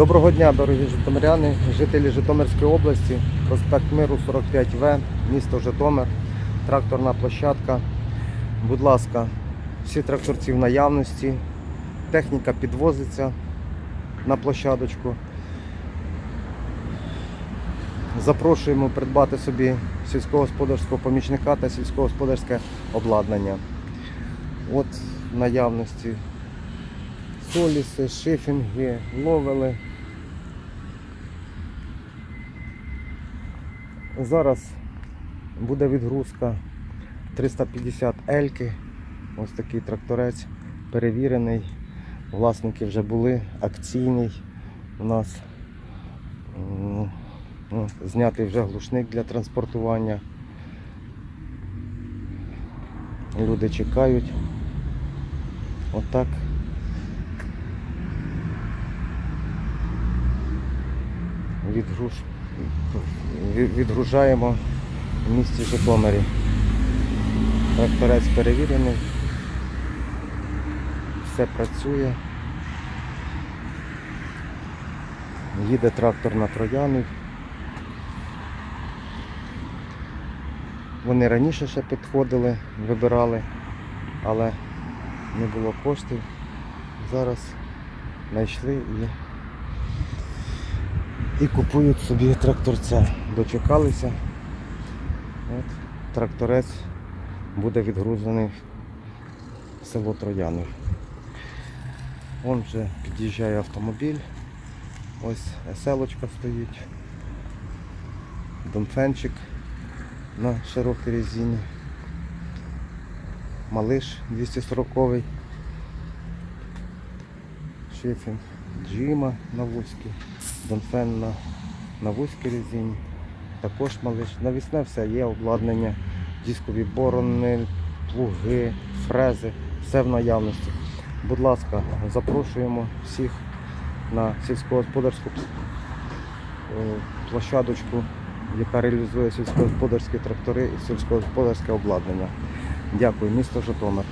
Доброго дня, дорогі житомиряни, жителі Житомирської області, проспект Миру 45В, місто Житомир, тракторна площадка. Будь ласка, всі тракторці в наявності, техніка підвозиться на площадочку. Запрошуємо придбати собі сільськогосподарського помічника та сільськогосподарське обладнання. От наявності соліси, шифінги, ловели. Зараз буде відгрузка 350 ельки. Ось такий тракторець перевірений. Власники вже були, акційний у нас. Ну, Знятий вже глушник для транспортування. Люди чекають. Отак. Відгруж... від- Відгружаємо в місті Житомирі. Тракторець перевірений. Все працює. Їде трактор на трояни. Вони раніше ще підходили, вибирали, але не було коштів. Зараз знайшли і, і купують собі тракторця. Дочекалися. От, тракторець буде відгрузений в село Трояни. Вон вже під'їжджає автомобіль. Ось еселочка стоїть. Домфенчик на широкій резині. Малиш 240 Шифінг Джима на вузькій, Донфен на, на вузькій резині. Також малиш. Навісне все є обладнання, дискові борони, плуги, фрези, все в наявності. Будь ласка, запрошуємо всіх на сільськогосподарську е, площадочку, яка реалізує сільськогосподарські трактори і сільськогосподарське обладнання. Дякую, місто Житомир.